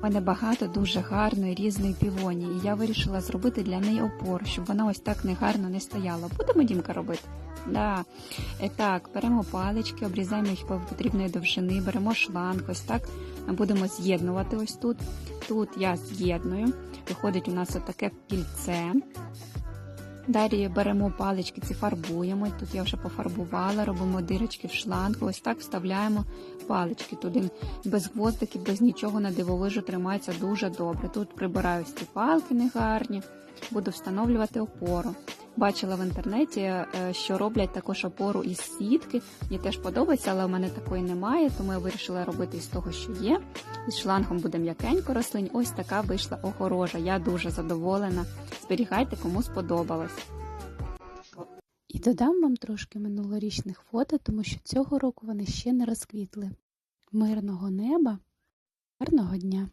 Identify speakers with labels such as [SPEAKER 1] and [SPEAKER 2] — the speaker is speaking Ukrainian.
[SPEAKER 1] У мене багато дуже гарної різної півоні, і я вирішила зробити для неї опор, щоб вона ось так негарно не стояла. Будемо дімка робити? Да. Е, Так, беремо палички, обрізаємо їх по потрібної довжини, беремо шланг, ось так будемо з'єднувати ось тут. Тут я з'єдную. Виходить у нас отаке кільце. Далі беремо палички, ці фарбуємо. Тут я вже пофарбувала, робимо дирочки в шланг. Ось так вставляємо палички туди. Без гвоздиків, без нічого на дивовижу тримається дуже добре. Тут прибираю ці палки негарні, буду встановлювати опору. Бачила в інтернеті, е, що роблять також опору із сітки. Мені теж подобається, але в мене такої немає, тому я вирішила робити із того, що є. Із шлангом буде м'якенько рослинь. Ось така вийшла огорожа. Я дуже задоволена. Зберігайте, кому сподобалось. І додам вам трошки минулорічних фото, тому що цього року вони ще не розквітли. Мирного неба, гарного дня!